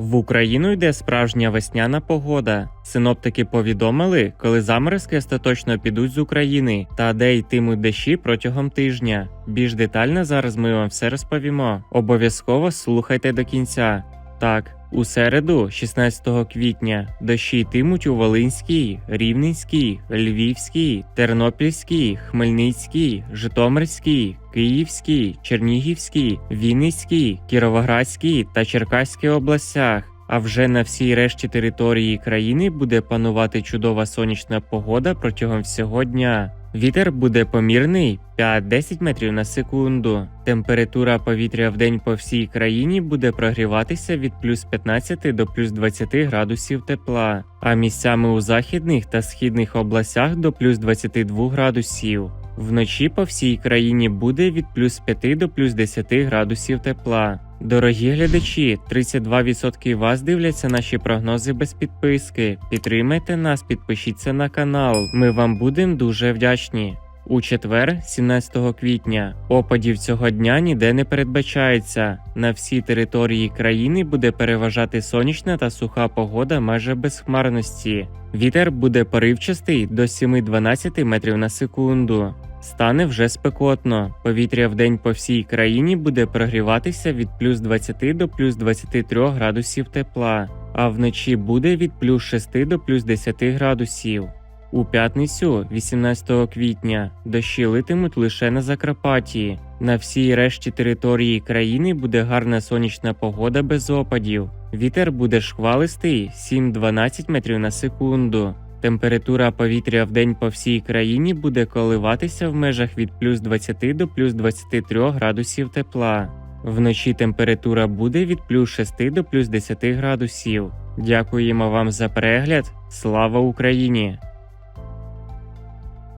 В Україну йде справжня весняна погода. Синоптики повідомили, коли заморозки остаточно підуть з України та де йтимуть дощі протягом тижня. Більш детально зараз ми вам все розповімо. Обов'язково слухайте до кінця. Так, у середу, 16 квітня, дощі йтимуть у Волинській, Рівненській, Львівській, Тернопільській, Хмельницькій, Житомирській, Київській, Чернігівській, Вінницькій, Кіровоградській та Черкаській областях. А вже на всій решті території країни буде панувати чудова сонячна погода протягом всього дня. Вітер буде помірний 5-10 метрів на секунду. Температура повітря в день по всій країні буде прогріватися від плюс 15 до плюс 20 градусів тепла, а місцями у західних та східних областях до плюс 22 градусів. Вночі по всій країні буде від плюс 5 до плюс 10 градусів тепла. Дорогі глядачі, 32% вас дивляться наші прогнози без підписки. Підтримайте нас, підпишіться на канал. Ми вам будемо дуже вдячні. У четвер, 17 квітня, опадів цього дня ніде не передбачається. На всій території країни буде переважати сонячна та суха погода майже без хмарності. Вітер буде поривчастий до 7-12 метрів на секунду. Стане вже спекотно. Повітря в день по всій країні буде прогріватися від плюс 20 до плюс 23 градусів тепла, а вночі буде від плюс 6 до плюс 10 градусів. У п'ятницю, 18 квітня, дощі литимуть лише на Закарпатті. На всій решті території країни буде гарна сонячна погода без опадів. Вітер буде шквалистий 7-12 метрів на секунду. Температура повітря в день по всій країні буде коливатися в межах від плюс 20 до плюс 23 градусів тепла. Вночі температура буде від плюс 6 до плюс 10 градусів. Дякуємо вам за перегляд. Слава Україні!